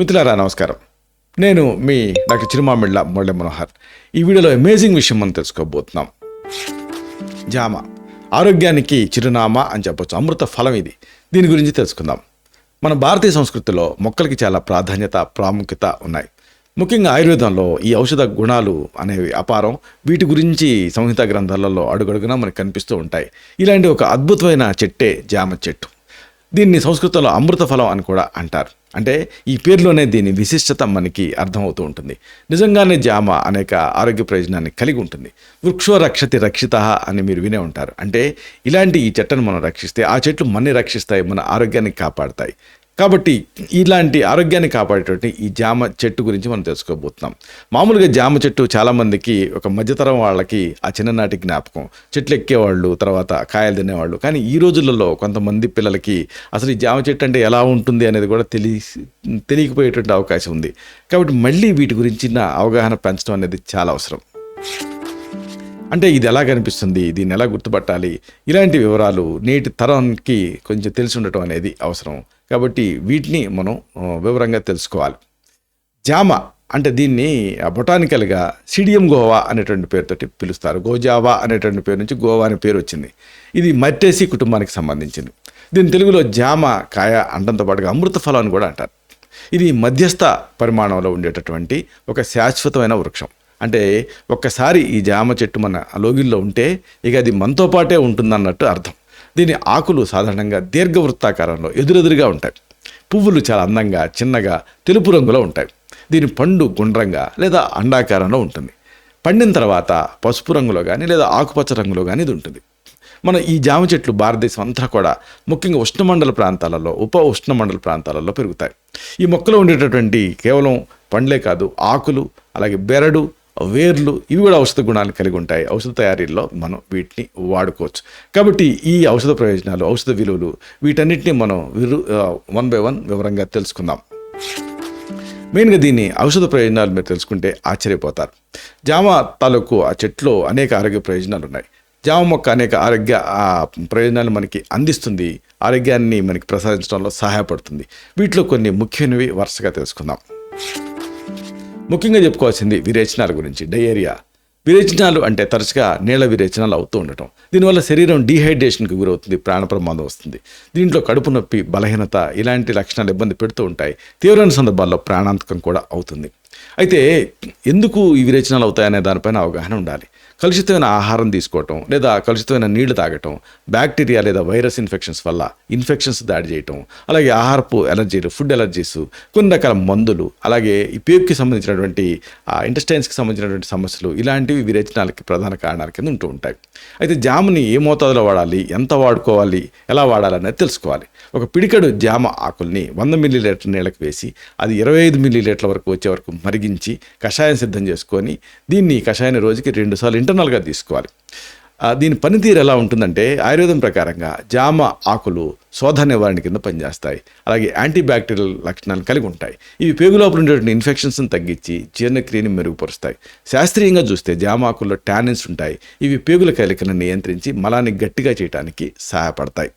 మిత్రులారా నమస్కారం. నేను మీ డాక్టర్ చిరుమామిళ్ళ మురళి మనోహర్. ఈ వీడియోలో అమేజింగ్ విషయం మనం తెలుసుకోబోతున్నాం. జామ. ఆరోగ్యానికి చిరునామా అని చెప్పొచ్చు. అమృత ఫలం ఇది. దీని గురించి తెలుసుకుందాం. మన భారతీయ సంస్కృతిలో మొక్కలకి చాలా ప్రాధాన్యత ప్రాముఖ్యత ఉన్నాయి. ముఖ్యంగా ఆయుర్వేదంలో ఈ ఔషధ గుణాలు అనేవి అపారం. వీటి గురించి సంహిత గ్రంథాలలో అడుగడుగునా మనకు కనిపిస్తూ ఉంటాయి. ఇలాంటి ఒక అద్భుతమైన చెట్టే జామ చెట్టు. దీన్ని సంస్కృతంలో అమృత ఫలం అని కూడా అంటారు. అంటే ఈ పేరులోనే దీని విశిష్టత మనకి అర్థమవుతూ ఉంటుంది. నిజంగానే జామ అనేక ఆరోగ్య ప్రయోజనాన్ని కలిగి ఉంటుంది. వృక్షో రక్షతి రక్షిత అని మీరు వినే ఉంటారు. అంటే ఇలాంటి ఈ చెట్టను మనం రక్షిస్తే ఆ చెట్లు మనని రక్షిస్తాయి మన ఆరోగ్యాన్ని కాపాడతాయి. కాబట్టి ఇలాంటి ఆరోగ్యాన్ని కాపాడేటువంటి ఈ జామ చెట్టు గురించి మనం తెలుసుకోబోతున్నాం. మామూలుగా జామ చెట్టు చాలామందికి ఒక మధ్యతరం వాళ్ళకి ఆ చిన్ననాటి జ్ఞాపకం. చెట్లు ఎక్కేవాళ్ళు తర్వాత కాయలు తినేవాళ్ళు. కానీ ఈ రోజులలో కొంతమంది పిల్లలకి అసలు ఈ జామ చెట్టు అంటే ఎలా ఉంటుంది అనేది కూడా తెలిసి తెలియకపోయేటువంటి అవకాశం ఉంది. కాబట్టి మళ్ళీ వీటి గురించిన అవగాహన పెంచడం అనేది చాలా అవసరం. అంటే ఇది ఎలా కనిపిస్తుంది? దీన్ని ఎలా గుర్తుపట్టాలి? ఇలాంటి వివరాలు నేటి తరానికి కొంచెం తెలిసి ఉండటం అనేది అవసరం. కాబట్టి వీటిని మనం వివరంగా తెలుసుకోవాలి. జామ అంటే దీన్ని బొటానికల్గా సిడియం గోవా అనేటువంటి పేరుతోటి పిలుస్తారు. గోజావా అనేటువంటి పేరు నుంచి గోవా అనే పేరు వచ్చింది. ఇది మట్టేసి కుటుంబానికి సంబంధించింది. దీని తెలుగులో జామ కాయ అండంతో పాటుగా అమృత ఫలం అని కూడా అంటారు. ఇది మధ్యస్థ పరిమాణంలో ఉండేటటువంటి ఒక శాశ్వతమైన వృక్షం. అంటే ఒక్కసారి ఈ జామ చెట్టు మన లోగిల్లో ఉంటే ఇక అది మనతో పాటే ఉంటుందన్నట్టు అర్థం. దీని ఆకులు సాధారణంగా దీర్ఘవృత్తాకారంలో ఎదురెదురుగా ఉంటాయి. పువ్వులు చాలా అందంగా చిన్నగా తెలుపు రంగులో ఉంటాయి. దీని పండు గుండ్రంగా లేదా అండాకారంలో ఉంటుంది. పండిన తర్వాత పసుపు రంగులో కానీ లేదా ఆకుపచ్చ రంగులో కానీ ఇది ఉంటుంది. మన ఈ జామ చెట్లు భారతదేశం అంతా కూడా ముఖ్యంగా ఉష్ణమండల ప్రాంతాలలో ఉప ఉష్ణమండల ప్రాంతాలలో పెరుగుతాయి. ఈ మొక్కలో ఉండేటటువంటి కేవలం పండ్లే కాదు ఆకులు అలాగే బెరడు వేర్లు ఇవి కూడా ఔషధ గుణాలు కలిగి ఉంటాయి. ఔషధ తయారీలో మనం వీటిని వాడుకోవచ్చు. కాబట్టి ఈ ఔషధ ప్రయోజనాలు ఔషధ విలువలు వీటన్నిటిని మనం విరు వన్ బై వన్ వివరంగా తెలుసుకుందాం. మెయిన్గా దీన్ని ఔషధ ప్రయోజనాలు మీరు తెలుసుకుంటే ఆశ్చర్యపోతారు. జామ తాలూకు ఆ చెట్లో అనేక ఆరోగ్య ప్రయోజనాలు ఉన్నాయి. జామ మొక్క అనేక ఆరోగ్య ప్రయోజనాలు మనకి అందిస్తుంది. ఆరోగ్యాన్ని మనకి ప్రసాదించడంలో సహాయపడుతుంది. వీటిలో కొన్ని ముఖ్యమైనవి వరుసగా తెలుసుకుందాం. ముఖ్యంగా చెప్పుకోవాల్సింది విరేచనాల గురించి డయేరియా. విరేచనాలు అంటే తరచుగా నీళ్ళ విరేచనాలు అవుతూ ఉండటం. దీనివల్ల శరీరం డీహైడ్రేషన్కి గురవుతుంది ప్రాణ ప్రమాదం వస్తుంది. దీంట్లో కడుపు నొప్పి బలహీనత ఇలాంటి లక్షణాలు ఇబ్బంది పెడుతూ ఉంటాయి. తీవ్రమైన సందర్భాల్లో ప్రాణాంతకం కూడా అవుతుంది. అయితే ఎందుకు ఈ విరేచనాలు అవుతాయనే దానిపైన అవగాహన ఉండాలి. కలుషితమైన ఆహారం తీసుకోవటం లేదా కలుషితమైన నీళ్ళు తాగటం బ్యాక్టీరియా లేదా వైరస్ ఇన్ఫెక్షన్స్ వల్ల ఇన్ఫెక్షన్స్ దాడి చేయటం అలాగే ఆహారపు ఎలర్జీలు ఫుడ్ ఎలర్జీస్ కొన్ని రకాల మందులు అలాగే ఈ పేపుకి సంబంధించినటువంటి ఇంటెస్టైన్స్కి సంబంధించినటువంటి సమస్యలు ఇలాంటివి విరేచనాలకి ప్రధాన కారణాల కింద ఉంటూ ఉంటాయి. అయితే జాముని ఏ మోతాదులో వాడాలి ఎంత వాడుకోవాలి ఎలా వాడాలనేది తెలుసుకోవాలి. ఒక పిడికడు జామ ఆకుల్ని వంద మిల్లీ లీటర్ నీళ్ళకి వేసి అది ఇరవై ఐదు మిల్లీ లీటర్ల వరకు వచ్చే వరకు మరిగించి కషాయం సిద్ధం చేసుకొని దీన్ని కషాయాన్ని రోజుకి రెండుసార్లు ఇంటర్నల్గా తీసుకోవాలి. దీని పనితీరు ఎలా ఉంటుందంటే ఆయుర్వేదం ప్రకారంగా జామ ఆకులు శోధ నివారణ కింద పనిచేస్తాయి. అలాగే యాంటీబ్యాక్టీరియల్ లక్షణాలు కలిగి ఉంటాయి. ఇవి పేగు లోపల ఉండేటువంటి ఇన్ఫెక్షన్స్ని తగ్గించి జీర్ణక్రియని మెరుగుపరుస్తాయి. శాస్త్రీయంగా చూస్తే జామ ఆకుల్లో టానిన్స్ ఉంటాయి. ఇవి పేగుల కలికను నియంత్రించి మలాన్ని గట్టిగా చేయడానికి సహాయపడతాయి.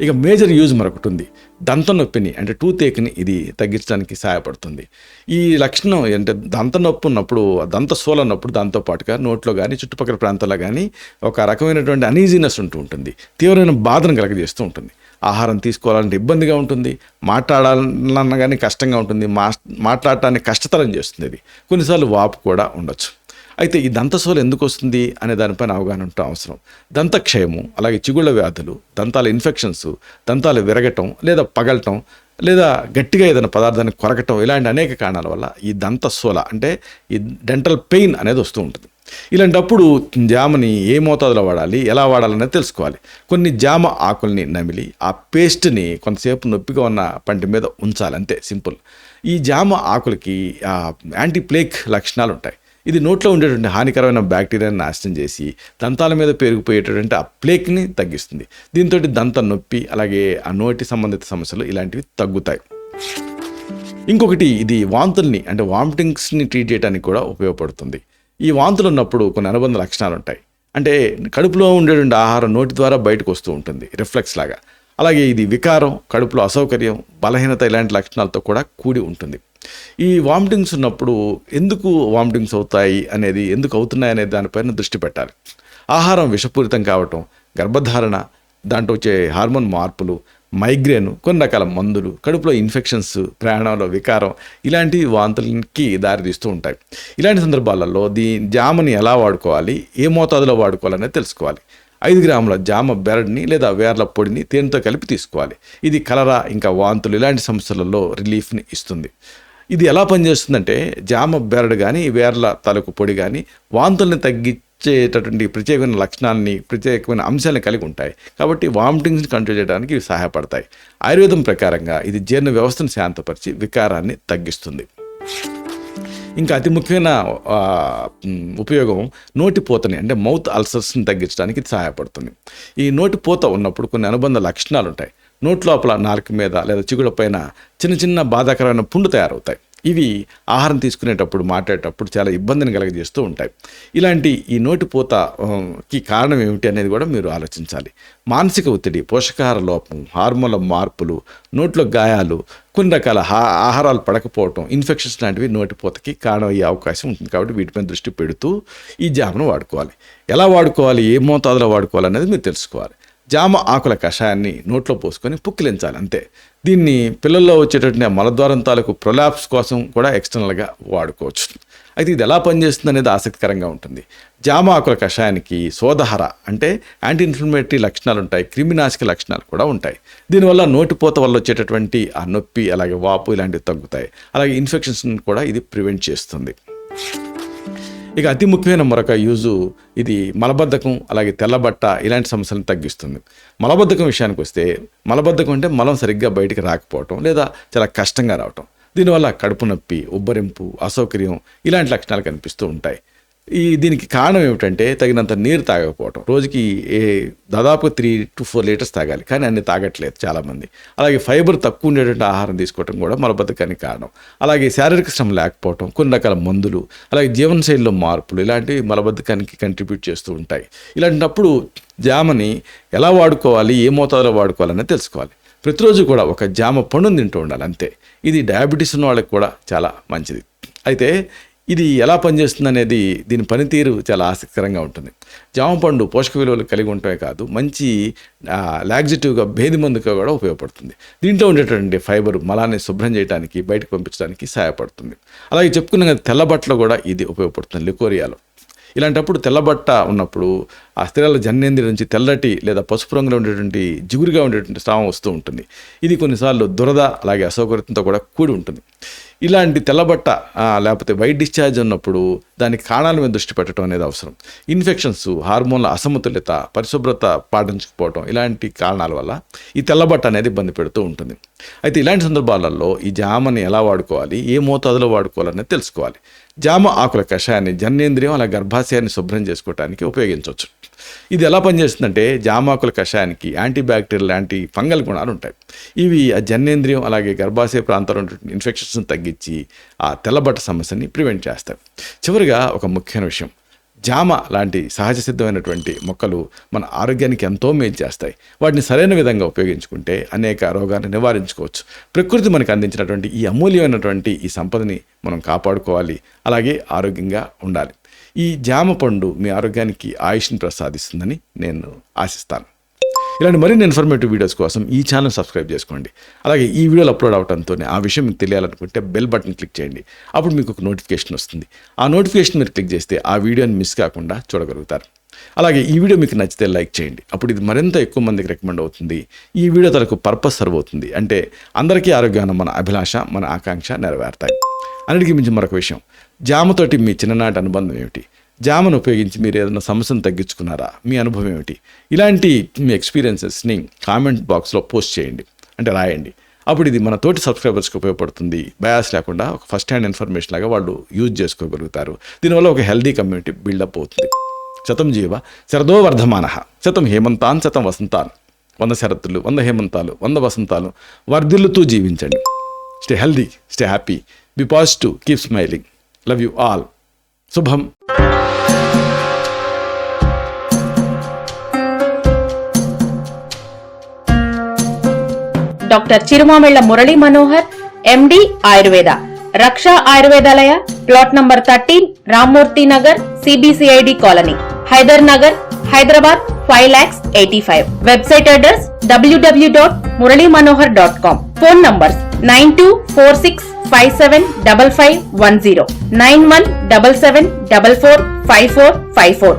ఇక మేజర్ యూజ్ మరొకటి ఉంది. దంత నొప్పిని అంటే టూత్ ఏక్ని ఇది తగ్గించడానికి సహాయపడుతుంది. ఈ లక్షణం అంటే దంత నొప్పి ఉన్నప్పుడు దంత సోల ఉన్నప్పుడు దాంతో పాటుగా నోట్లో కానీ చుట్టుపక్కల ప్రాంతాల్లో కానీ ఒక రకమైనటువంటి అనీజీనెస్ ఉంటూ ఉంటుంది. తీవ్రమైన బాధను కలగజేస్తూ ఉంటుంది. ఆహారం తీసుకోవాలంటే ఇబ్బందిగా ఉంటుంది. మాట్లాడాలన్నా కానీ కష్టంగా ఉంటుంది. మా మాట్లాడటానికి కష్టతరం చేస్తుంది ఇది కొన్నిసార్లు వాపు కూడా ఉండొచ్చు. అయితే ఈ దంతసోలు ఎందుకు వస్తుంది అనే దానిపైన అవగాహన ఉండటం అవసరం. దంతక్షయము అలాగే చిగుళ్ళ వ్యాధులు దంతాల ఇన్ఫెక్షన్స్ దంతాలు విరగటం లేదా పగలటం లేదా గట్టిగా ఏదైనా పదార్థాన్ని కొరకటం ఇలాంటి అనేక కారణాల వల్ల ఈ దంతసోల అంటే ఈ డెంటల్ పెయిన్ అనేది వస్తూ ఉంటుంది. ఇలాంటప్పుడు జామని ఏ మోతాదులో వాడాలి ఎలా వాడాలనేది తెలుసుకోవాలి. కొన్ని జామ ఆకుల్ని నమిలి ఆ పేస్ట్ని కొంతసేపు నొప్పిగా ఉన్న పంటి మీద ఉంచాలి అంతే సింపుల్. ఈ జామ ఆకులకి యాంటీప్లేక్ యాంటీ ప్లేక్ లక్షణాలు ఉంటాయి. ఇది నోట్లో ఉండేటువంటి హానికరమైన బ్యాక్టీరియాని నాశనం చేసి దంతాల మీద పెరిగిపోయేటటువంటి ఆ ప్లేక్ని తగ్గిస్తుంది. దీంతో దంత నొప్పి అలాగే ఆ నోటి సంబంధిత సమస్యలు ఇలాంటివి తగ్గుతాయి. ఇంకొకటి ఇది వాంతుల్ని అంటే వామిటింగ్స్ని ట్రీట్ చేయడానికి కూడా ఉపయోగపడుతుంది. ఈ వాంతులు ఉన్నప్పుడు కొన్ని అనుబంధ లక్షణాలు ఉంటాయి. అంటే కడుపులో ఉండేటువంటి ఆహారం నోటి ద్వారా బయటకు వస్తూ ఉంటుంది రిఫ్లెక్స్ లాగా. అలాగే ఇది వికారం కడుపులో అసౌకర్యం బలహీనత ఇలాంటి లక్షణాలతో కూడా కూడి ఉంటుంది. ఈ వామిటింగ్స్ ఉన్నప్పుడు ఎందుకు వామిటింగ్స్ అవుతాయి అనేది ఎందుకు అవుతున్నాయి అనే దానిపైన దృష్టి పెట్టాలి. ఆహారం విషపూరితం కావటం గర్భధారణ దాంట్లో వచ్చే హార్మోన్ మార్పులు మైగ్రేన్ కొన్ని రకాల మందులు కడుపులో ఇన్ఫెక్షన్స్ ప్రయాణంలో వికారం ఇలాంటి వాంతులకి దారితీస్తూ ఉంటాయి. ఇలాంటి సందర్భాలలో దీ జామని ఎలా వాడుకోవాలి ఏ మోతాదులో వాడుకోవాలనేది తెలుసుకోవాలి. ఐదు గ్రాముల జామ బెరడ్ని లేదా వేర్ల పొడిని తేనెతో కలిపి తీసుకోవాలి. ఇది కలరా ఇంకా వాంతులు ఇలాంటి సమస్యలలో రిలీఫ్ని ఇస్తుంది. ఇది ఎలా పనిచేస్తుందంటే జామ బెరడు కానీ వేర్ల తలకు పొడి కానీ వాంతుల్ని తగ్గించేటటువంటి ప్రత్యేకమైన లక్షణాలని ప్రత్యేకమైన అంశాలను కలిగి ఉంటాయి. కాబట్టి వామిటింగ్స్ని కంట్రోల్ చేయడానికి ఇవి సహాయపడతాయి. ఆయుర్వేదం ప్రకారంగా ఇది జీర్ణ వ్యవస్థను శాంతపరిచి వికారాన్ని తగ్గిస్తుంది. ఇంకా అతి ముఖ్యమైన ఉపయోగం నోటి పూతని అంటే మౌత్ అల్సర్స్ని తగ్గించడానికి ఇది సహాయపడుతుంది. ఈ నోటి పూత ఉన్నప్పుడు కొన్ని అనుబంధ లక్షణాలు ఉంటాయి నోటి లోపల నాలుక మీద లేదా చిగుళ్ళ పైన చిన్న చిన్న బాధాకరమైన పుండు తయారవుతాయి. ఇవి ఆహారం తీసుకునేటప్పుడు మాట్లాడేటప్పుడు చాలా ఇబ్బందిని కలగజేస్తూ ఉంటాయి. ఇలాంటి ఈ నోటి పూత కి కారణం ఏమిటి అనేది కూడా మీరు ఆలోచించాలి. మానసిక ఒత్తిడి పోషకాహార లోపం హార్మోన్ల మార్పులు నోట్లో గాయాలు కొన్ని రకాల హా- ఆహారాలు పడకపోవటం ఇన్ఫెక్షన్స్ లాంటివి నోటిపోతకి కారణమయ్యే అవకాశం ఉంటుంది కాబట్టి వీటిపై దృష్టి పెడుతూ ఈ జామను వాడుకోవాలి. ఎలా వాడుకోవాలి ఏ మోతాదులో వాడుకోవాలి అనేది మీరు తెలుసుకోవాలి. జామ ఆకుల కషాయాన్ని నోట్లో పోసుకొని పుక్కిలించాలి అంతే. దీన్ని పిల్లల్లో వచ్చేటటువంటి మలద్వారం తాలూకు ప్రొలాప్స్ కోసం కూడా ఎక్స్టర్నల్గా వాడుకోవచ్చు. అయితే ఇది ఎలా పనిచేస్తుంది అనేది ఆసక్తికరంగా ఉంటుంది. జామ ఆకుల కషాయానికి సోదహర అంటే యాంటీ ఇన్ఫ్లమేటరీ లక్షణాలు ఉంటాయి క్రిమినాశక లక్షణాలు కూడా ఉంటాయి. దీనివల్ల నోటిపోత వల్ల వచ్చేటటువంటి ఆ నొప్పి అలాగే వాపు ఇలాంటివి తగ్గుతాయి. అలాగే ఇన్ఫెక్షన్స్ కూడా ఇది ప్రివెంట్ చేస్తుంది. ఇక అతి ముఖ్యమైన మరొక యూజు ఇది మలబద్ధకం అలాగే తెల్లబట్ట ఇలాంటి సమస్యలను తగ్గిస్తుంది. మలబద్ధకం విషయానికి వస్తే మలబద్ధకం అంటే మలం సరిగ్గా బయటికి రాకపోవటం లేదా చాలా కష్టంగా రావటం. దీనివల్ల కడుపు నొప్పి ఉబ్బరింపు అసౌకర్యం ఇలాంటి లక్షణాలు కనిపిస్తూ ఉంటాయి. ఈ దీనికి కారణం ఏమిటంటే తగినంత నీరు తాగకపోవటం. రోజుకి ఏ దాదాపు త్రీ టు ఫోర్ లీటర్స్ తాగాలి. కానీ అన్ని తాగట్లేదు చాలామంది. అలాగే ఫైబర్ తక్కువ ఉండేటువంటి ఆహారం తీసుకోవటం కూడా మలబద్ధకానికి కారణం. అలాగే శారీరక శ్రమ లేకపోవటం కొన్ని రకాల మందులు అలాగే జీవనశైలిలో మార్పులు ఇలాంటివి మలబద్ధకానికి కంట్రిబ్యూట్ చేస్తూ ఉంటాయి. ఇలాంటప్పుడు జామని ఎలా వాడుకోవాలి ఏ మోతాదులో వాడుకోవాలనేది తెలుసుకోవాలి. ప్రతిరోజు కూడా ఒక జామ పండును తింటూ ఉండాలి అంతే. ఇది డయాబెటీస్ ఉన్న వాళ్ళకి కూడా చాలా మంచిది. అయితే ఇది ఎలా పనిచేస్తుంది అనేది దీని పనితీరు చాలా ఆసక్తికరంగా ఉంటుంది. జామ పండు పోషక విలువలు కలిగి ఉండటమే కాదు మంచి లాగ్జిటివ్గా భేది మందుగా కూడా ఉపయోగపడుతుంది. దీంట్లో ఉండేటువంటి ఫైబర్ మలాన్ని శుభ్రం చేయడానికి బయటకు పంపించడానికి సహాయపడుతుంది. అలాగే చెప్పుకున్న కదా, తెల్ల బట్టలు కూడా ఇది ఉపయోగపడుతుంది లికోరియాలో. ఇలాంటప్పుడు తెల్లబట్ట ఉన్నప్పుడు ఆ స్త్రీల జన్నేంద్రి నుంచి తెల్లటి లేదా పసుపు రంగులో ఉండేటువంటి జిగురుగా ఉండేటువంటి స్రావం వస్తూ ఉంటుంది. ఇది కొన్నిసార్లు దురద అలాగే అసౌకర్యంతో కూడా కూడి ఉంటుంది. ఇలాంటి తెల్లబట్ట లేకపోతే వైట్ డిశ్చార్జ్ ఉన్నప్పుడు దానికి కారణాల మీద దృష్టి పెట్టడం అనేది అవసరం. ఇన్ఫెక్షన్స్ హార్మోన్ల అసమతుల్యత పరిశుభ్రత పాటించకపోవడం ఇలాంటి కారణాల వల్ల ఈ తెల్లబట్ట అనేది ఇబ్బంది పెడుతూ ఉంటుంది. అయితే ఇలాంటి సందర్భాలలో ఈ జామని ఎలా వాడుకోవాలి ఏ మోతాదులో వాడుకోవాలనేది తెలుసుకోవాలి. జామ ఆకుల కషాయాన్ని జన్నేంద్రియం అలా గర్భాశయాన్ని శుభ్రం చేసుకోవడానికి ఉపయోగించవచ్చు. ఇది ఎలా పనిచేస్తుందంటే జామాకుల కషాయానికి యాంటీబ్యాక్టీరియల్ లాంటి ఫంగల్ గుణాలు ఉంటాయి. ఇవి ఆ జన్నేంద్రియం అలాగే గర్భాశయ ప్రాంతంలో ఉన్నటువంటి ఇన్ఫెక్షన్స్ని తగ్గించి ఆ తెల్లబట్ట సమస్యని ప్రివెంట్ చేస్తాయి. చివరిగా ఒక ముఖ్యమైన విషయం. జామ లాంటి సహజ సిద్ధమైనటువంటి మొక్కలు మన ఆరోగ్యానికి ఎంతో మేలు చేస్తాయి. వాటిని సరైన విధంగా ఉపయోగించుకుంటే అనేక రోగాలను నివారించుకోవచ్చు. ప్రకృతి మనకు అందించినటువంటి ఈ అమూల్యమైనటువంటి ఈ సంపదని మనం కాపాడుకోవాలి. అలాగే ఆరోగ్యంగా ఉండాలి. ఈ జామ పండు మీ ఆరోగ్యానికి ఆయుష్ని ప్రసాదిస్తుందని నేను ఆశిస్తాను. ఇలాంటి మరిన్ని ఇన్ఫర్మేటివ్ వీడియోస్ కోసం ఈ ఛానల్ సబ్స్క్రైబ్ చేసుకోండి. అలాగే ఈ వీడియోలు అప్లోడ్ అవడంతో ఆ విషయం మీకు తెలియాలనుకుంటే బెల్ బటన్ క్లిక్ చేయండి. అప్పుడు మీకు ఒక నోటిఫికేషన్ వస్తుంది. ఆ నోటిఫికేషన్ మీరు క్లిక్ చేస్తే ఆ వీడియోని మిస్ కాకుండా చూడగలుగుతారు. అలాగే ఈ వీడియో మీకు నచ్చితే లైక్ చేయండి. అప్పుడు ఇది మరింత ఎక్కువ మందికి రికమెండ్ అవుతుంది. ఈ వీడియో తనకు పర్పస్ సర్వ్ అవుతుంది. అంటే అందరికీ ఆరోగ్యాన్ని మన అభిలాష మన ఆకాంక్ష నెరవేరుతాయి. అన్నిటికీ మించి మరొక విషయం. జామతోటి మీ చిన్ననాటి అనుబంధం ఏమిటి? జామను ఉపయోగించి మీరు ఏదైనా సమస్యను తగ్గించుకున్నారా? మీ అనుభవం ఏమిటి? ఇలాంటి మీ ఎక్స్పీరియన్సెస్ని కామెంట్ బాక్స్లో పోస్ట్ చేయండి. అంటే రాయండి. అప్పుడు ఇది మన తోటి సబ్స్క్రైబర్స్కి ఉపయోగపడుతుంది. బయాస్ లేకుండా ఒక ఫస్ట్ హ్యాండ్ ఇన్ఫర్మేషన్ లాగా వాళ్ళు యూజ్ చేసుకోగలుగుతారు. దీనివల్ల ఒక హెల్దీ కమ్యూనిటీ బిల్డప్ అవుతుంది. శతం జీవ శరదో వర్ధమాన. శతం హేమంతాన్ శతం వసంతాన్. వంద శరత్తులు వంద హేమంతాలు వంద వసంతాలు వర్ధిల్లుతూ జీవించండి. Stay healthy stay happy be positive keep smiling love you all శుభం doctor Chirumamilla Murali Manohar MD Ayurveda. Raksha Ayurvedalaya plot number thirteen Rammurthy Nagar CBCID colony. Hyder Nagar Hyderabad five lakhs eighty five. Website address W W dot Murali Manohar dot com. Phone numbers nine two four six five seven double five one zero. Nine one double seven double four five four five four.